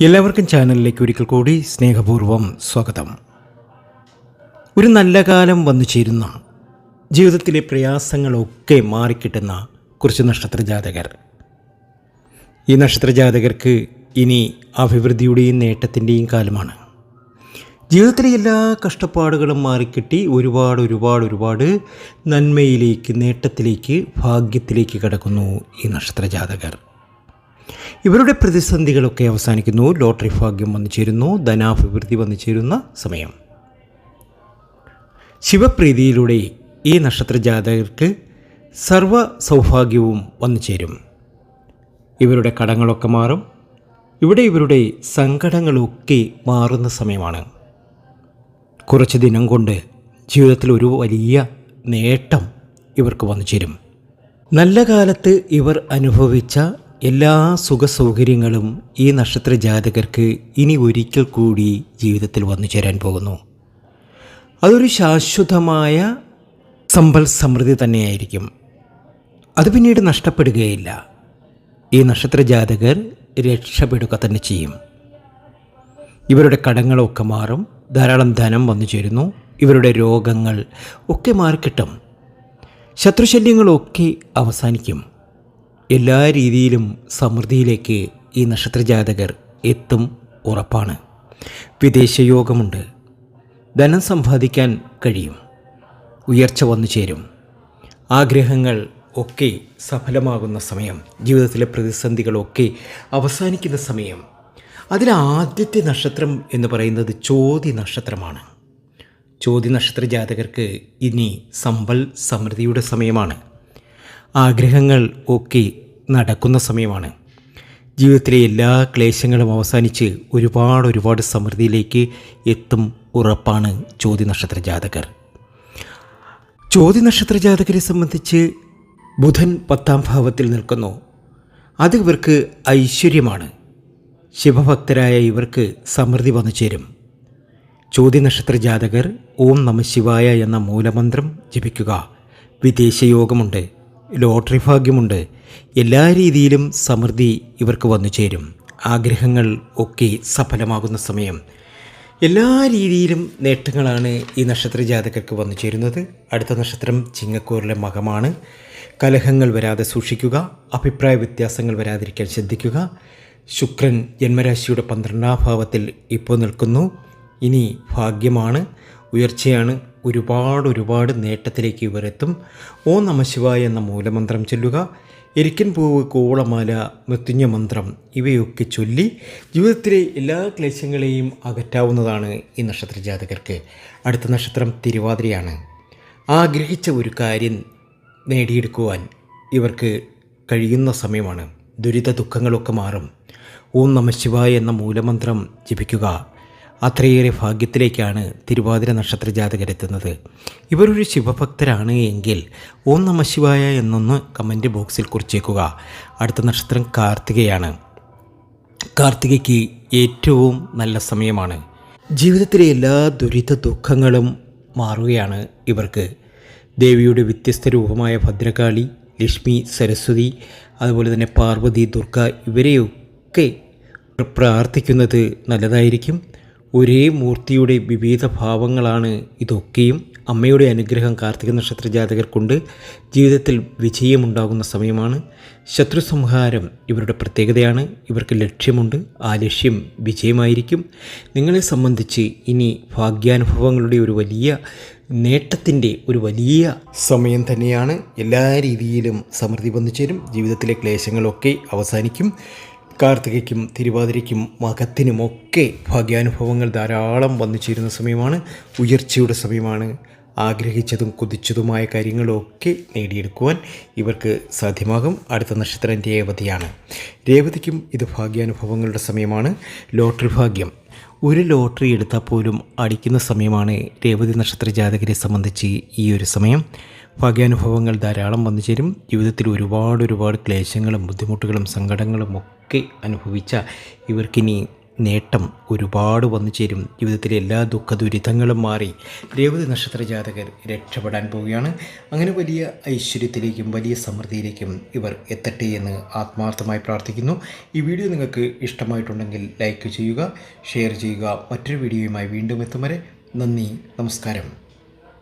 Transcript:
എല്ലാവർക്കും ചാനലിലേക്ക് ഒരിക്കൽ കൂടി സ്നേഹപൂർവം സ്വാഗതം. ഒരു നല്ല കാലം വന്നു ചേരുന്ന ജീവിതത്തിലെ പ്രയാസങ്ങളൊക്കെ മാറിക്കിട്ടുന്ന കുറച്ച് നക്ഷത്ര ജാതകർ. ഈ നക്ഷത്ര ജാതകർക്ക് ഇനി അഭിവൃദ്ധിയുടെയും നേട്ടത്തിന്റെയും കാലമാണ്. ജീവിതത്തിലെ എല്ലാ കഷ്ടപ്പാടുകളും മാറിക്കിട്ടി ഒരുപാട് ഒരുപാട് ഒരുപാട് നന്മയിലേക്ക് നേട്ടത്തിലേക്ക് ഭാഗ്യത്തിലേക്ക് കടക്കുന്നു ഈ നക്ഷത്രജാതകർ ഇവരുടെ പ്രതിസന്ധികളൊക്കെ അവസാനിക്കുന്നു. ലോട്ടറി ഭാഗ്യം വന്നു ചേരുന്നു. ധനാഭിവൃദ്ധി വന്നു ചേരുന്ന സമയം. ശിവപ്രീതിയിലൂടെ ഈ നക്ഷത്ര ജാതകർക്ക് സർവ സൗഭാഗ്യവും വന്നു ചേരും. ഇവരുടെ കടങ്ങളൊക്കെ മാറും. ഇവിടെ ഇവരുടെ സങ്കടങ്ങളൊക്കെ മാറുന്ന സമയമാണ്. കുറച്ച് ദിനം കൊണ്ട് ജീവിതത്തിൽ ഒരു വലിയ നേട്ടം ഇവർക്ക് വന്നു ചേരും. നല്ല കാലത്ത് ഇവർ അനുഭവിച്ച എല്ലാ സുഖസൗകര്യങ്ങളും ഈ നക്ഷത്ര ജാതകർക്ക് ഇനി ഒരിക്കൽ കൂടി ജീവിതത്തിൽ വന്നു ചേരാൻ പോകുന്നു. അതൊരു ശാശ്വതമായ സമ്പൽ സമൃദ്ധി തന്നെയായിരിക്കും. അത് പിന്നീട് നഷ്ടപ്പെടുകയില്ല. ഈ നക്ഷത്ര ജാതകർ രക്ഷപ്പെടുക തന്നെ ചെയ്യും. ഇവരുടെ കടങ്ങളൊക്കെ മാറും ധാരാളം ധനം വന്നു ചേരുന്നു ഇവരുടെ രോഗങ്ങൾ ഒക്കെ മാറിക്കിട്ടും. ശത്രുശല്യങ്ങളൊക്കെ അവസാനിക്കും. എല്ലാ രീതിയിലും സമൃദ്ധിയിലേക്ക് ഈ നക്ഷത്രജാതകർ എത്തും ഉറപ്പാണ്. വിദേശയോഗമുണ്ട് ധനം സമ്പാദിക്കാൻ കഴിയും. ഉയർച്ച വന്നു ചേരും. ആഗ്രഹങ്ങൾ ഒക്കെ സഫലമാകുന്ന സമയം ജീവിതത്തിലെ പ്രതിസന്ധികളൊക്കെ അവസാനിക്കുന്ന സമയം. അതിൽ ആദ്യത്തെ നക്ഷത്രം എന്ന് പറയുന്നത് ചോതി നക്ഷത്രമാണ്. ചോതി നക്ഷത്ര ജാതകർക്ക് ഇനി സമ്പൽ സമൃദ്ധിയുടെ സമയമാണ്. ആഗ്രഹങ്ങൾ ഒക്കെ നടക്കുന്ന സമയമാണ്. ജീവിതത്തിലെ എല്ലാ ക്ലേശങ്ങളും അവസാനിച്ച് ഒരുപാട് ഒരുപാട് സമൃദ്ധിയിലേക്ക് എത്തും ഉറപ്പാണ് ചോതി നക്ഷത്ര ജാതകർ. ചോതി നക്ഷത്ര ജാതകരെ സംബന്ധിച്ച് ബുധൻ പത്താം ഭാവത്തിൽ നിൽക്കുന്നു. അത് ഇവർക്ക് ഐശ്വര്യമാണ്. ശിവഭക്തരായ ഇവർക്ക് സമൃദ്ധി വന്നു ചേരും. ചോതി നക്ഷത്ര ജാതകർ ഓം നമ ശിവായ എന്ന മൂലമന്ത്രം ജപിക്കുക. വിദേശയോഗമുണ്ട്. ലോട്ടറി ഭാഗ്യമുണ്ട്. എല്ലാ രീതിയിലും സമൃദ്ധി ഇവർക്ക് വന്നു ചേരും. ആഗ്രഹങ്ങൾ ഒക്കെ സഫലമാകുന്ന സമയം. എല്ലാ രീതിയിലും നേട്ടങ്ങളാണ് ഈ നക്ഷത്ര ജാതകർക്ക് വന്നു ചേരുന്നത്. അടുത്ത നക്ഷത്രം ചിങ്ങക്കൂറിലെ മകമാണ്. കലഹങ്ങൾ വരാതെ സൂക്ഷിക്കുക അഭിപ്രായ വ്യത്യാസങ്ങൾ വരാതിരിക്കാൻ ശ്രദ്ധിക്കുക. ശുക്രൻ ജന്മരാശിയുടെ പന്ത്രണ്ടാം ഭാവത്തിൽ ഇപ്പോൾ നിൽക്കുന്നു. ഇനി ഭാഗ്യമാണ് ഉയർച്ചയാണ് ഒരുപാട് ഒരുപാട് നേട്ടത്തിലേക്ക് ഇവർ എത്തും ഓ നമശിവായ എന്ന മൂലമന്ത്രം ചൊല്ലുക. എരിക്കൻ പൂവ് കോളമാല മൃത്യുഞ്ഞ മന്ത്രം ഇവയൊക്കെ ചൊല്ലി ജീവിതത്തിലെ എല്ലാ ക്ലേശങ്ങളെയും അകറ്റാവുന്നതാണ് ഈ നക്ഷത്ര ജാതകർക്ക്. അടുത്ത നക്ഷത്രം തിരുവാതിരയാണ്. ആഗ്രഹിച്ച ഒരു കാര്യം നേടിയെടുക്കുവാൻ ഇവർക്ക് കഴിയുന്ന സമയമാണ്. ദുരിത ദുഃഖങ്ങളൊക്കെ മാറും. ഓം നമശിവായ എന്ന മൂലമന്ത്രം ജപിക്കുക. അത്രയേറെ ഭാഗ്യത്തിലേക്കാണ് തിരുവാതിര നക്ഷത്ര ജാതകരെത്തുന്നത്. ഇവരൊരു ശിവഭക്തരാണ് എങ്കിൽ ഓം നമ ശിവായ എന്നൊന്ന് കമന്റ് ബോക്സിൽ കുറിച്ചേക്കുക. അടുത്ത നക്ഷത്രം കാർത്തികയാണ്. കാർത്തികയ്ക്ക് ഏറ്റവും നല്ല സമയമാണ്. ജീവിതത്തിലെ എല്ലാ ദുരിത ദുഃഖങ്ങളും മാറുകയാണ് ഇവർക്ക്. ദേവിയുടെ വ്യത്യസ്ത രൂപമായ ഭദ്രകാളി ലക്ഷ്മി സരസ്വതി അതുപോലെ തന്നെ പാർവതി ദുർഗ ഇവരെയൊക്കെ പ്രാർത്ഥിക്കുന്നത് നല്ലതായിരിക്കും. ഒരേ മൂർത്തിയുടെ വിവിധ ഭാവങ്ങളാണ് ഇതൊക്കെയും അമ്മയുടെ അനുഗ്രഹം കാർത്തിക നക്ഷത്ര ജാതകർക്കുണ്ട് ജീവിതത്തിൽ വിജയമുണ്ടാകുന്ന സമയമാണ്. ശത്രു സംഹാരം ഇവരുടെ പ്രത്യേകതയാണ്. ഇവർക്ക് ലക്ഷ്യമുണ്ട്. ആ ലക്ഷ്യം വിജയമായിരിക്കും. നിങ്ങളെ സംബന്ധിച്ച് ഇനി ഭാഗ്യാനുഭവങ്ങളുടെ ഒരു വലിയ നേട്ടത്തിന്റെ ഒരു വലിയ സമയം തന്നെയാണ്. എല്ലാ രീതിയിലും സമൃദ്ധി വന്നു ചേരും ജീവിതത്തിലെ ക്ലേശങ്ങളൊക്കെ അവസാനിക്കും. കാർത്തികയ്ക്കും തിരുവാതിരയ്ക്കും മകത്തിനുമൊക്കെ ഭാഗ്യാനുഭവങ്ങൾ ധാരാളം വന്നു ചേരുന്ന സമയമാണ്. ഉയർച്ചയുടെ സമയമാണ്. ആഗ്രഹിച്ചതും കുതിച്ചതുമായ കാര്യങ്ങളൊക്കെ നേടിയെടുക്കുവാൻ ഇവർക്ക് സാധ്യമാകും. അടുത്ത നക്ഷത്രം രേവതിയാണ്. രേവതിക്കും ഇത് ഭാഗ്യാനുഭവങ്ങളുടെ സമയമാണ്. ലോട്ടറി ഭാഗ്യം. ഒരു ലോട്ടറി എടുത്താൽ പോലും അടിക്കുന്ന സമയമാണ് രേവതി നക്ഷത്ര ജാതകരെ സംബന്ധിച്ച് ഈ ഒരു സമയം. ഭാഗ്യാനുഭവങ്ങൾ ധാരാളം വന്നു ചേരും. ജീവിതത്തിൽ ഒരുപാട് ഒരുപാട് ക്ലേശങ്ങളും ബുദ്ധിമുട്ടുകളും സങ്കടങ്ങളും ഒക്കെ അനുഭവിച്ച ഇവർക്കിനി നേട്ടം ഒരുപാട് വന്നു ചേരും. ജീവിതത്തിലെ എല്ലാ ദുഃഖ ദുരിതങ്ങളും മാറി രേവതി നക്ഷത്ര ജാതകർ രക്ഷപ്പെടാൻ പോവുകയാണ്. അങ്ങനെ വലിയ ഐശ്വര്യത്തിലേക്കും വലിയ സമൃദ്ധിയിലേക്കും ഇവർ എത്തട്ടെ എന്ന് ആത്മാർത്ഥമായി പ്രാർത്ഥിക്കുന്നു. ഈ വീഡിയോ നിങ്ങൾക്ക് ഇഷ്ടമായിട്ടുണ്ടെങ്കിൽ ലൈക്ക് ചെയ്യുക ഷെയർ ചെയ്യുക. മറ്റൊരു വീഡിയോയുമായി വീണ്ടും എത്തും വരെ നന്ദി നമസ്കാരം.